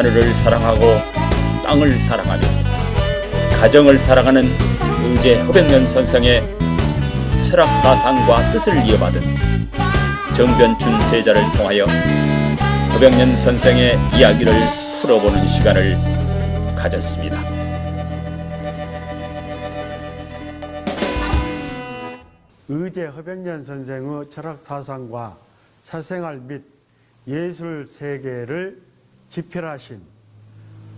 하늘을 사랑하고 땅을 사랑하며 가정을 사랑하는 의제 허백년 선생의 철학 사상과 뜻을 이어받은 정변춘 제자를 통하여 허백년 선생의 이야기를 풀어보는 시간을 가졌습니다. 의제 허백년 선생의 철학 사상과 사생활 및 예술 세계를 집필하신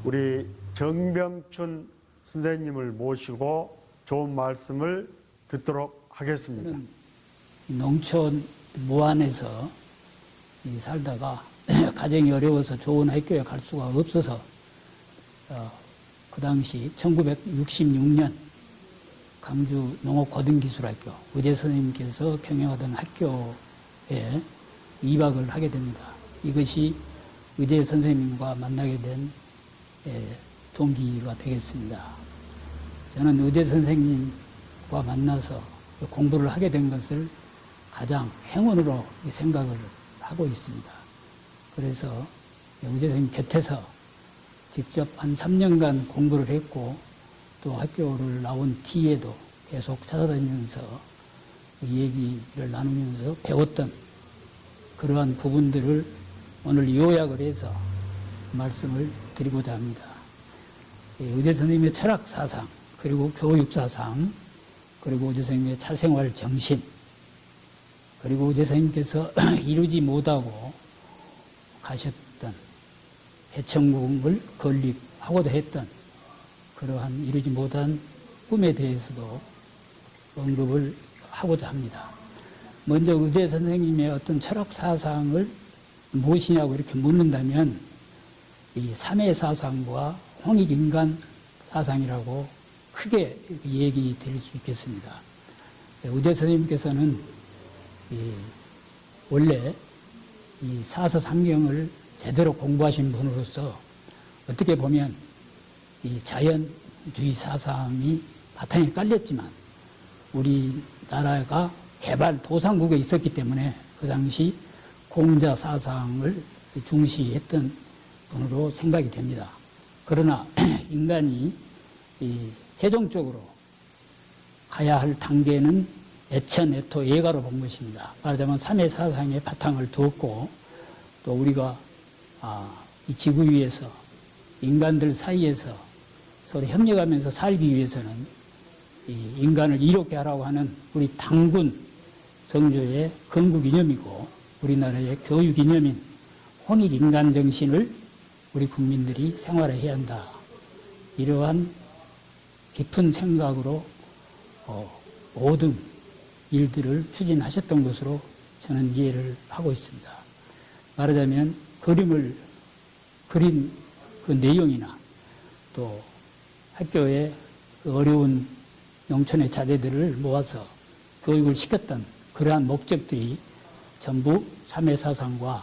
우리 정병춘 선생님을 모시고 좋은 말씀을 듣도록 하겠습니다. 농촌 무안에서 이 살다가 가정이 어려워서 좋은 학교에 갈 수가 없어서 어, 그 당시 1966년 강주 농업고등기술학교 의대 선생님께서 경영하던 학교에 입학을 하게 됩니다. 이것이 의대 선생님과 만나게 된 예, 동기가 되겠습니다. 저는 의대 선생님과 만나서 공부를 하게 된 것을 가장 행운으로 생각을 하고 있습니다. 그래서 의대 선생님 곁에서 직접 한 3년간 공부를 했고 또 학교를 나온 뒤에도 계속 찾아다니면서 그 얘기를 나누면서 배웠던 그러한 부분들을 오늘 요약을 해서 말씀을 드리고자 합니다. 예, 의대 선생님의 철학 사상, 그리고 교육 사상, 그리고 의대 선생님의 차생활 정신, 그리고 의대 선생님께서 이루지 못하고 가셨던 해천국을 건립하고도 했던 그러한 이루지 못한 꿈에 대해서도 언급을 하고자 합니다. 먼저 의제 선생님의 어떤 철학 사상을 무엇이냐고 이렇게 묻는다면 이 삼해 사상과 홍익 인간 사상이라고 크게 얘기 드릴 수 있겠습니다. 의제 선생님께서는 이 원래 이 사서 삼경을 제대로 공부하신 분으로서 어떻게 보면 이 자연주의 사상이 바탕에 깔렸지만 우리나라가 개발 도상국에 있었기 때문에 그 당시 공자 사상을 중시했던 분으로 생각이 됩니다. 그러나 인간이 이 최종적으로 가야 할 단계는 애천, 애토, 예가로 본 것입니다. 말하자면 삼해 사상의 바탕을 두었고 또 우리가 아, 이 지구 위에서 인간들 사이에서 서로 협력하면서 살기 위해서는 이 인간을 이롭게 하라고 하는 우리 당군 정조의 건국 이념이고 우리나라의 교육 이념인 홍익 인간 정신을 우리 국민들이 생활해야 한다. 이러한 깊은 생각으로 어, 모든 일들을 추진하셨던 것으로 저는 이해를 하고 있습니다. 말하자면 그림을 그린 그 내용이나 또 학교에 그 어려운 농촌의 자제들을 모아서 교육을 시켰던 그러한 목적들이 전부 삼해 사상과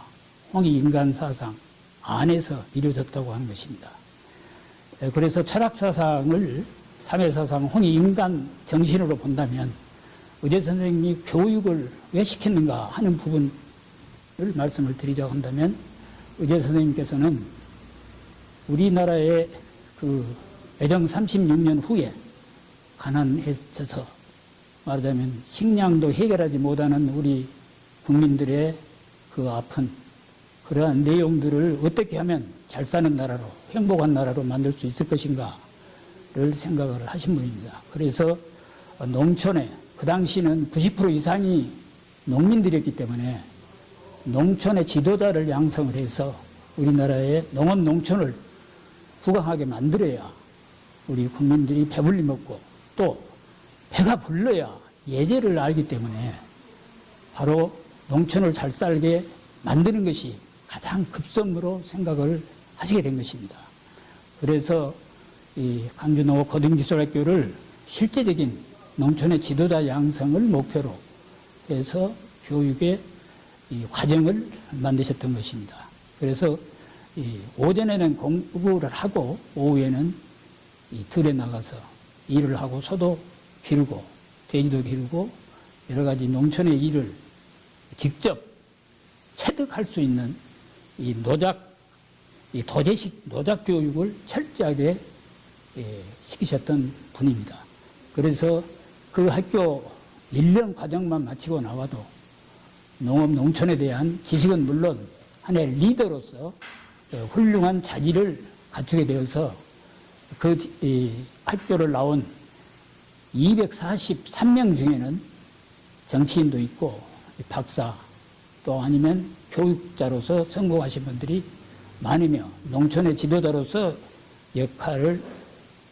홍익 인간 사상 안에서 이루어졌다고 하는 것입니다. 예, 그래서 철학 사상을 삼해 사상 홍익 인간 정신으로 본다면 의제 선생님이 교육을 왜 시켰는가 하는 부분을 말씀을 드리자고 한다면 의제 선생님께서는 우리나라의 그 애정 36년 후에 가난해져서 말하자면 식량도 해결하지 못하는 우리 국민들의 그 아픈 그러한 내용들을 어떻게 하면 잘 사는 나라로 행복한 나라로 만들 수 있을 것인가를 생각을 하신 분입니다. 그래서 농촌에 그 당시는 90% 이상이 농민들이었기 때문에 농촌의 지도자를 양성을 해서 우리나라의 농업 농촌을 부강하게 만들어야 우리 국민들이 배불리 먹고 또 배가 불러야 예제를 알기 때문에 바로 농촌을 잘 살게 만드는 것이 가장 급선무로 생각을 하시게 된 것입니다. 그래서 이 강주농업 고등기술학교를 실제적인 농촌의 지도자 양성을 목표로 해서 교육의 이 과정을 만드셨던 것입니다. 그래서 이 오전에는 공부를 하고 오후에는 이 들에 나가서 일을 하고 소도 기르고 돼지도 기르고 여러 가지 농촌의 일을 직접 체득할 수 있는 이 노작 이 도제식 노작 교육을 철저하게 예, 시키셨던 분입니다. 그래서 그 학교 1년 과정만 마치고 나와도 농업 농촌에 대한 지식은 물론 하나의 리더로서 어, 훌륭한 자질을 갖추게 되어서 그 이, 학교를 나온 243명 중에는 정치인도 있고 박사 또 아니면 교육자로서 성공하신 분들이 많으며 농촌의 지도자로서 역할을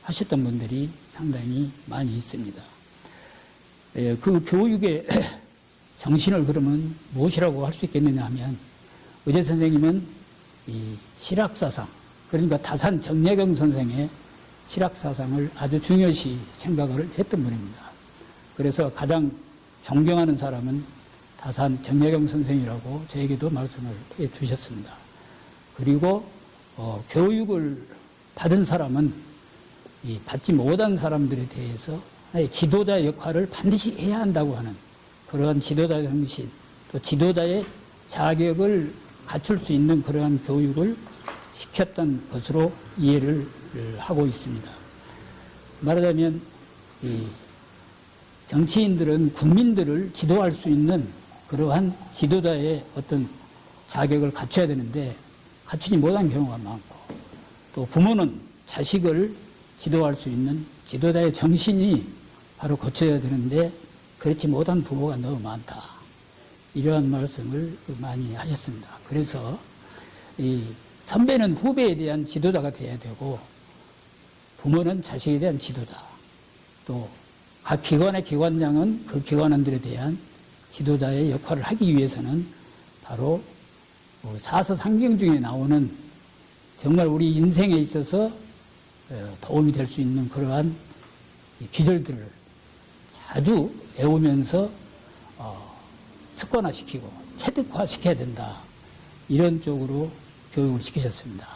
하셨던 분들이 상당히 많이 있습니다. 예, 그 교육의 정신을 그러면 무엇이라고 할 수 있겠느냐 하면 의제 선생님은 이 실학사상 그러니까 다산 정약용 선생의 실학사상을 아주 중요시 생각을 했던 분입니다. 그래서 가장 존경하는 사람은 다산 정약용 선생이라고 저에게도 말씀을 해 주셨습니다. 그리고 어, 교육을 받은 사람은 이 받지 못한 사람들에 대해서 지도자 역할을 반드시 해야 한다고 하는 그러한 지도자 정신, 또 지도자의 자격을 갖출 수 있는 그러한 교육을 시켰던 것으로 이해를 하고 있습니다. 말하자면 이 정치인들은 국민들을 지도할 수 있는 그러한 지도자의 어떤 자격을 갖춰야 되는데 갖추지 못한 경우가 많고 또 부모는 자식을 지도할 수 있는 지도자의 정신이 바로 고쳐야 되는데 그렇지 못한 부모가 너무 많다. 이러한 말씀을 많이 하셨습니다. 그래서 이 선배는 후배에 대한 지도자가 돼야 되고 부모는 자식에 대한 지도자 또 각 기관의 기관장은 그 기관원들에 대한 지도자의 역할을 하기 위해서는 바로 뭐 사서 상경 중에 나오는 정말 우리 인생에 있어서 어, 도움이 될 수 있는 그러한 이 기절들을 자주 외우면서 어, 습관화시키고 체득화시켜야 된다. 이런 쪽으로 교육을 시키셨습니다.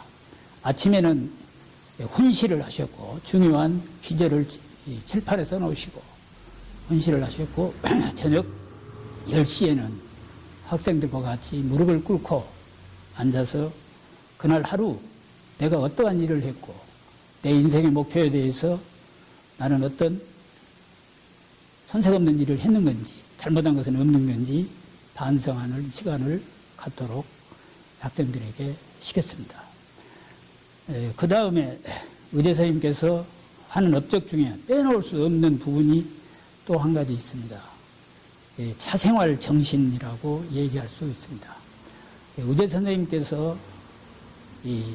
아침에는 훈시를 하셨고 중요한 기절을 이 칠판에 써놓으시고 훈시를 하셨고 저녁 10시에는 학생들과 같이 무릎을 꿇고 앉아서 그날 하루 내가 어떠한 일을 했고 내 인생의 목표에 대해서 나는 어떤 선색 없는 일을 했는 건지 잘못한 것은 없는 건지 반성하는 시간을 갖도록 학생들에게 시켰습니다. 그 다음에 의대 선생님께서 하는 업적 중에 빼놓을 수 없는 부분이 또 한 가지 있습니다. 예, 차생활 정신이라고 얘기할 수 있습니다. 예, 의대 선생님께서 이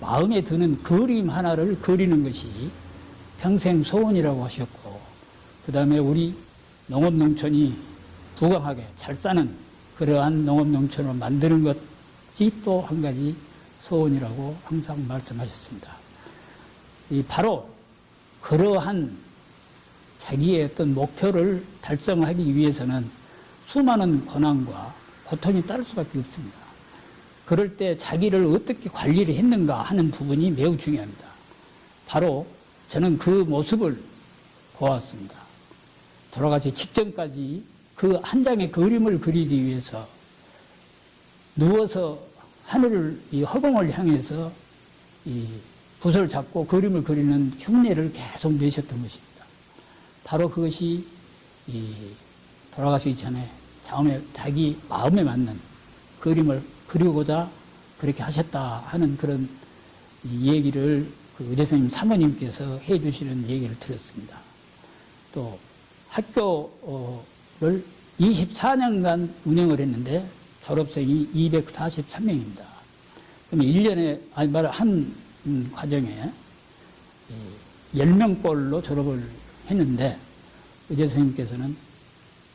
마음에 드는 그림 하나를 그리는 것이 평생 소원이라고 하셨고, 그 다음에 우리 농업농촌이 부강하게 잘 사는 그러한 농업농촌을 만드는 것이 또 한 가지 소원이라고 항상 말씀하셨습니다. 이 바로 그러한 자기의 어떤 목표를 달성하기 위해서는 수많은 고난과 고통이 따를 수밖에 없습니다. 그럴 때 자기를 어떻게 관리를 했는가 하는 부분이 매우 중요합니다. 바로 저는 그 모습을 보았습니다. 돌아가시 직전까지 그 한 장의 그림을 그리기 위해서 누워서 하늘을 이 허공을 향해서 이 붓을 잡고 그림을 그리는 흉내를 계속 내셨던 것입니다. 바로 그것이 이 돌아가시기 전에 자음에 자기 마음에 맞는 그림을 그리고자 그렇게 하셨다 하는 그런 이 얘기를 그 의대생님 사모님께서 해 주시는 얘기를 들었습니다. 또 학교를 24년간 운영을 했는데 졸업생이 243명입니다. 그럼 1년에, 아니, 말, 한 음, 과정에 10명꼴로 졸업을 했는데, 의대 선생님께서는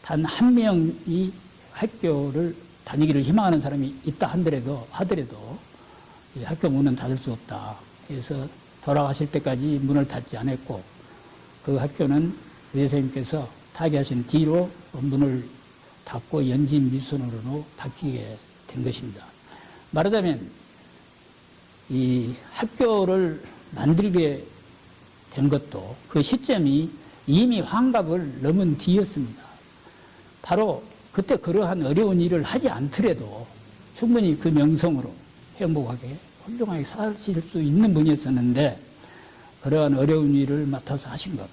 단 한 명이 학교를 다니기를 희망하는 사람이 있다 하더라도, 하더라도, 이 학교 문은 닫을 수 없다. 그래서 돌아가실 때까지 문을 닫지 않았고, 그 학교는 의대 선생님께서 타계하신 뒤로 문을 닫고 연진 미순으로 바뀌게 된 것입니다. 말하자면 이 학교를 만들게 된 것도 그 시점이 이미 환갑을 넘은 뒤였습니다. 바로 그때 그러한 어려운 일을 하지 않더라도 충분히 그 명성으로 행복하게 훌륭하게 사실 수 있는 분이었었는데 그러한 어려운 일을 맡아서 하신 것.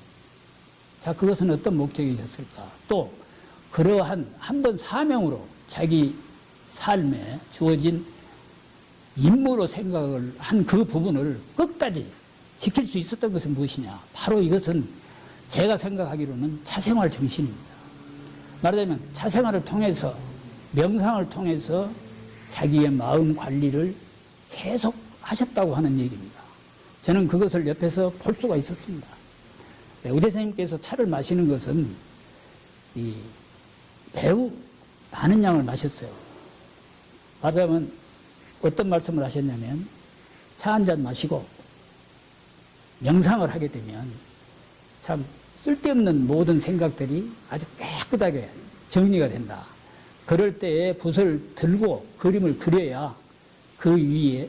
자, 그것은 어떤 목적이셨을까? 또 그러한 한 번 사명으로 자기 삶에 주어진 임무로 생각을 한 그 부분을 끝까지 지킬 수 있었던 것은 무엇이냐? 바로 이것은 제가 생각하기로는 차생활 정신입니다. 말하자면 차생활을 통해서 명상을 통해서 자기의 마음 관리를 계속 하셨다고 하는 얘기입니다. 저는 그것을 옆에서 볼 수가 있었습니다. 네, 우대 선생님께서 차를 마시는 것은 이 매우 많은 양을 마셨어요. 말하자면 어떤 말씀을 하셨냐면 차 한 잔 마시고 명상을 하게 되면 참 쓸데없는 모든 생각들이 아주 깨끗하게 정리가 된다. 그럴 때에 붓을 들고 그림을 그려야 그 위에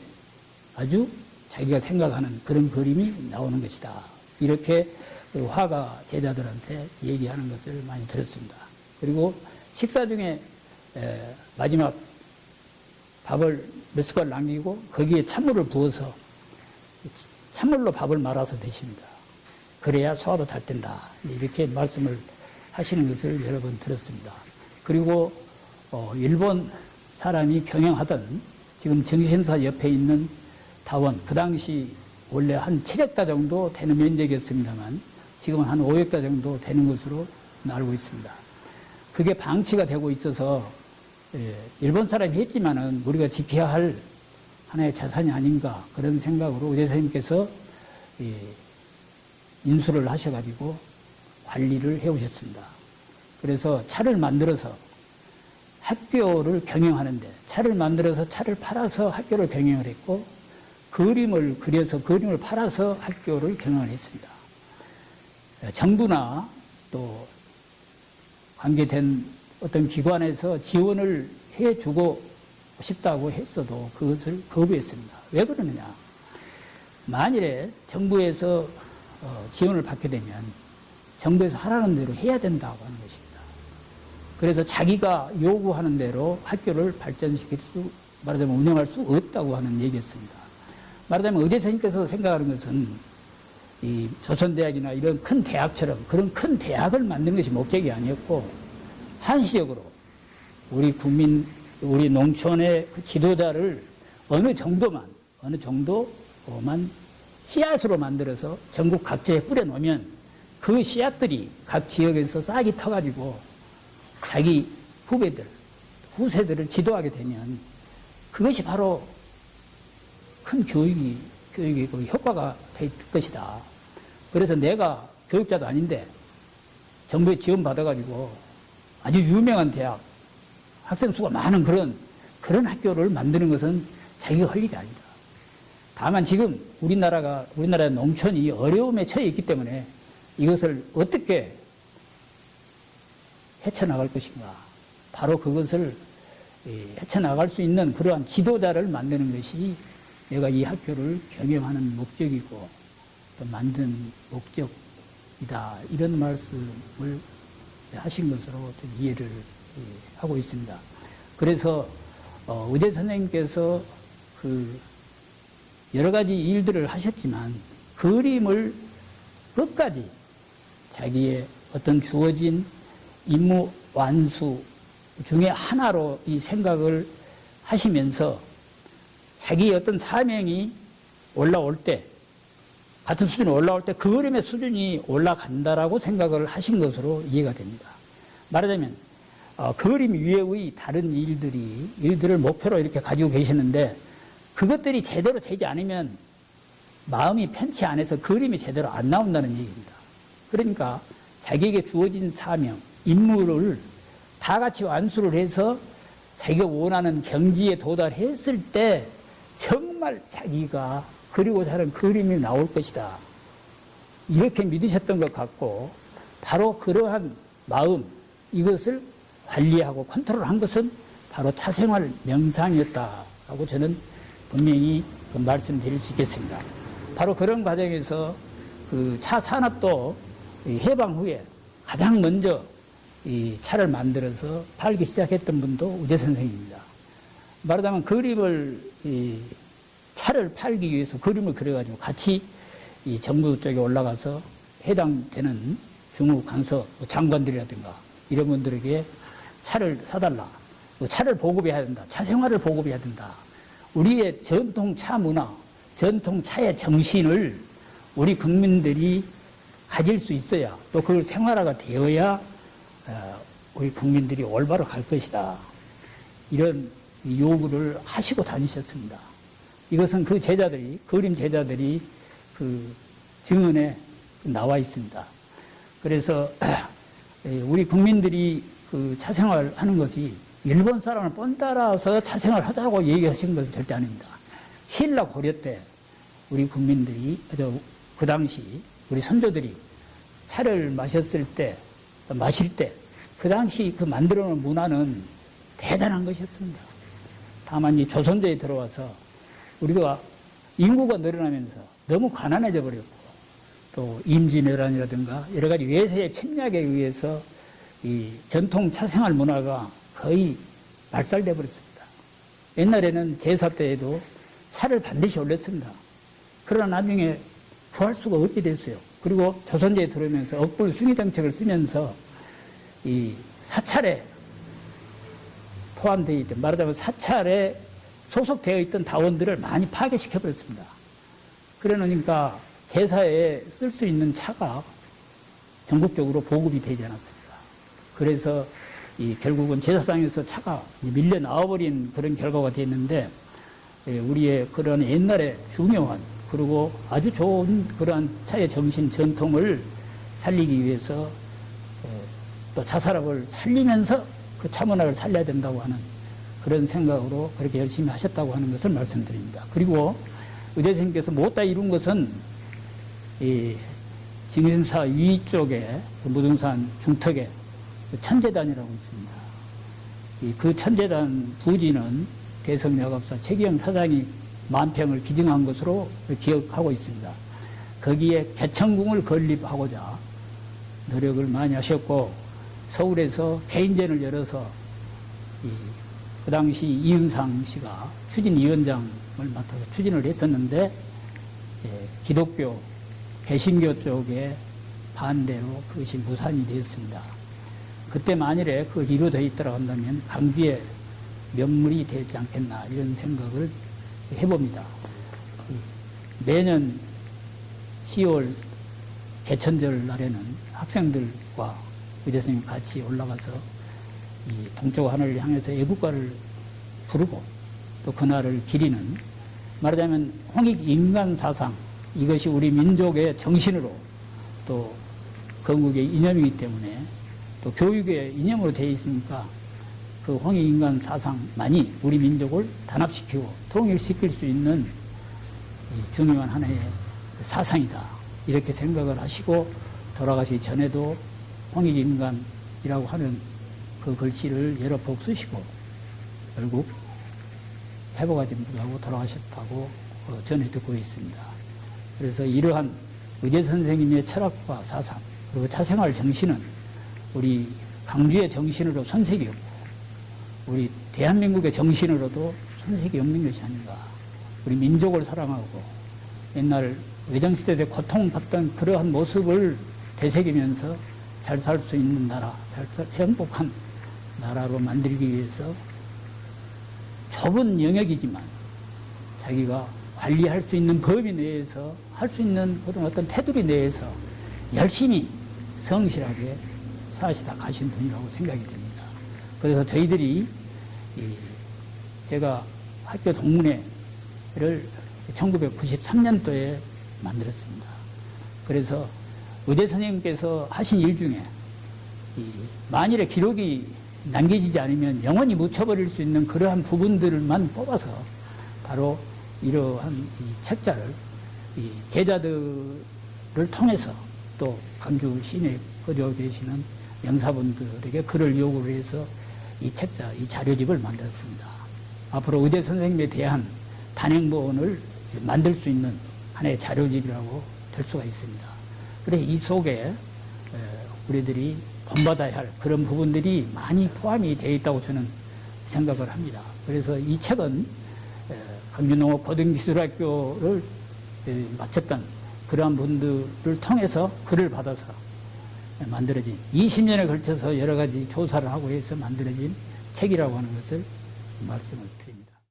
아주 자기가 생각하는 그런 그림이 나오는 것이다. 이렇게 그 화가 제자들한테 얘기하는 것을 많이 들었습니다. 그리고 식사 중에 에, 마지막 밥을 몇 숟갈 남기고 거기에 찬물을 부어서 찬물로 밥을 말아서 드십니다. 그래야 소화도 잘 된다. 이렇게 말씀을 하시는 것을 여러 번 들었습니다. 그리고 어, 일본 사람이 경영하던 지금 정신사 옆에 있는 다원 그 당시 원래 한 7헥타 정도 되는 면적이었습니다만 지금은 한 5헥타 정도 되는 것으로 알고 있습니다. 그게 방치가 되고 있어서 예, 일본 사람이 했지만은 우리가 지켜야 할 하나의 자산이 아닌가 그런 생각으로 예, 인수를 하셔가지고 관리를 해오셨습니다. 그래서 차를 만들어서 학교를 경영하는데 차를 만들어서 차를 팔아서 학교를 경영을 했고 그림을 그려서 그림을 팔아서 학교를 경영을 했습니다. 정부나 또 관계된 어떤 기관에서 지원을 해주고 싶다고 했어도 그것을 거부했습니다. 왜 그러느냐? 만일에 정부에서 어, 지원을 받게 되면 정부에서 하라는 대로 해야 된다고 하는 것입니다. 그래서 자기가 요구하는 대로 학교를 발전시킬 수, 말하자면 운영할 수 없다고 하는 얘기였습니다. 말하자면 의대 선생님께서 생각하는 것은 이 조선대학이나 이런 큰 대학처럼 그런 큰 대학을 만드는 것이 목적이 아니었고 한시적으로 우리 국민, 우리 농촌의 그 지도자를 어느 정도만, 어느 정도만 씨앗으로 만들어서 전국 각지에 뿌려놓으면 그 씨앗들이 각 지역에서 싹이 터가지고 자기 후배들, 후세들을 지도하게 되면 그것이 바로 큰 교육이, 교육의 그 효과가 될 것이다. 그래서 내가 교육자도 아닌데 정부에 지원받아가지고 아주 유명한 대학, 학생 수가 많은 그런, 그런 학교를 만드는 것은 자기가 할 일이 아니다. 다만 지금 우리나라가, 우리나라 농촌이 어려움에 처해 있기 때문에 이것을 어떻게 헤쳐나갈 것인가. 바로 그것을 헤쳐나갈 수 있는 그러한 지도자를 만드는 것이 내가 이 학교를 경영하는 목적이고 또 만든 목적이다. 이런 말씀을 하신 것으로 좀 이해를 하고 있습니다. 그래서 어, 의대 선생님께서 그 여러 가지 일들을 하셨지만 그림을 끝까지 자기의 어떤 주어진 임무 완수 중에 하나로 이 생각을 하시면서 자기의 어떤 사명이 올라올 때 같은 수준이 올라올 때 그 그림의 수준이 올라간다라고 생각을 하신 것으로 이해가 됩니다. 말하자면 어, 그림 위에의 다른 일들이 일들을 목표로 이렇게 가지고 계시는데 그것들이 제대로 되지 않으면 마음이 편치 않아서 그림이 제대로 안 나온다는 얘기입니다. 그러니까 자기에게 주어진 사명, 임무를 다 같이 완수를 해서 자기가 원하는 경지에 도달했을 때 정말 자기가 그리고자 하는 그림이 나올 것이다. 이렇게 믿으셨던 것 같고 바로 그러한 마음 이것을 관리하고 컨트롤한 것은 바로 차생활 명상이었다라고 저는 분명히 그 말씀드릴 수 있겠습니다. 바로 그런 과정에서 그 차 산업도 해방 후에 가장 먼저 이 차를 만들어서 팔기 시작했던 분도 우재 선생입니다. 말하자면 그림을 이 차를 팔기 위해서 그림을 그려가지고 같이 이 정부 쪽에 올라가서 해당되는 중국 간서 뭐 장관들이라든가 이런 분들에게 차를 사달라. 뭐 차를 보급해야 된다. 차 생활을 보급해야 된다. 우리의 전통 차 문화, 전통 차의 정신을 우리 국민들이 가질 수 있어야 또 그걸 생활화가 되어야 어, 우리 국민들이 올바로 갈 것이다. 이런 요구를 하시고 다니셨습니다. 이것은 그 제자들이, 그림 제자들이 그 증언에 나와 있습니다. 그래서 에, 우리 국민들이 그 차생활 하는 것이 일본 사람을 뻔따라서 차생활 하자고 얘기하신 것은 절대 아닙니다. 신라 고려 때 우리 국민들이, 저, 그 당시 우리 선조들이 차를 마셨을 때, 마실 때, 그 당시 그 만들어 놓은 문화는 대단한 것이었습니다. 다만 이 조선조에 들어와서 우리가 인구가 늘어나면서 너무 가난해져 버렸고 또 임진왜란이라든가 여러 가지 외세의 침략에 의해서 이 전통 차생활 문화가 거의 말살돼 버렸습니다. 옛날에는 제사 때에도 차를 반드시 올렸습니다. 그러나 나중에 구할 수가 없게 됐어요. 그리고 조선조에 들어오면서 억불 숭의 정책을 쓰면서 이 사찰에 포함되어 있던 말하자면 사찰에 소속되어 있던 다원들을 많이 파괴시켜 버렸습니다. 그러니까 제사에 쓸 수 있는 차가 전국적으로 보급이 되지 않았습니다. 그래서 이 결국은 제사상에서 차가 밀려 나와버린 그런 결과가 됐는데 예, 우리의 그런 옛날에 중요한 그리고 아주 좋은 그러한 차의 정신 전통을 살리기 위해서 예, 또 차사락을 살리면서 그 차문화를 살려야 된다고 하는 그런 생각으로 그렇게 열심히 하셨다고 하는 것을 말씀드립니다. 그리고 의대 선생님께서 못 다 이룬 것은 이 징심사 위 쪽에 그 무등산 중턱에 그 천재단이라고 있습니다. 이그 천재단 부지는 대성야갑사 최기영 사장이 만평을 기증한 것으로 기억하고 있습니다. 거기에 개천궁을 건립하고자 노력을 많이 하셨고 서울에서 개인전을 열어서 이, 그 당시 이은상 씨가 추진위원장을 맡아서 추진을 했었는데 예, 기독교, 개신교 쪽에 반대로 그것이 무산이 되었습니다. 그때 만일에 그것이 이루어져 있더라 한다면 강주에 면물이 되지 않겠나 이런 생각을 해봅니다. 매년 10월 개천절 날에는 학생들과 의제 선생님 같이 올라가서 이 동쪽 하늘을 향해서 애국가를 부르고 또 그날을 기리는 말하자면 홍익 인간 사상 이것이 우리 민족의 정신으로 또 건국의 이념이기 때문에 또 교육의 이념으로 되어 있으니까 그 홍익 인간 사상만이 우리 민족을 단합시키고 통일시킬 수 있는 이 중요한 하나의 사상이다. 이렇게 생각을 하시고 돌아가시기 전에도 홍익인간이라고 하는 그 글씨를 여러 복 쓰시고 결국 회복하지 못하고 돌아가셨다고 어, 전해 듣고 있습니다. 그래서 이러한 의제 선생님의 철학과 사상 그리고 차생활 정신은 우리 강주의 정신으로 손색이 없고 우리 대한민국의 정신으로도 손색이 없는 것이 아닌가. 우리 민족을 사랑하고 옛날 외정시대 때 고통받던 그러한 모습을 되새기면서 잘 살 수 있는 나라, 잘 살, 행복한 나라로 만들기 위해서 좁은 영역이지만 자기가 관리할 수 있는 범위 내에서 할 수 있는 그런 어떤 테두리 내에서 열심히 성실하게 사시다 가신 분이라고 생각이 됩니다. 그래서 저희들이 이 제가 학교 동문회를 1993년도에 만들었습니다. 그래서 의대 선생님께서 하신 일 중에 이 만일에 기록이 남겨지지 않으면 영원히 묻혀버릴 수 있는 그러한 부분들만 뽑아서 바로 이러한 이 책자를 이 제자들을 통해서 또 강주 시내에 거저 계시는 영사분들에게 글을 요구를 해서 이 책자, 이 자료집을 만들었습니다. 앞으로 의대 선생님에 대한 단행본을 만들 수 있는 하나의 자료집이라고 될 수가 있습니다. 그래 이 속에 에, 우리들이 본받아야 할 그런 부분들이 많이 포함이 되어 있다고 저는 생각을 합니다. 그래서 이 책은 에, 강준호 고등기술학교를 에, 마쳤던 그러한 분들을 통해서 글을 받아서 만들어진 20년에 걸쳐서 여러 가지 조사를 하고 해서 만들어진 책이라고 하는 것을 말씀을 드립니다.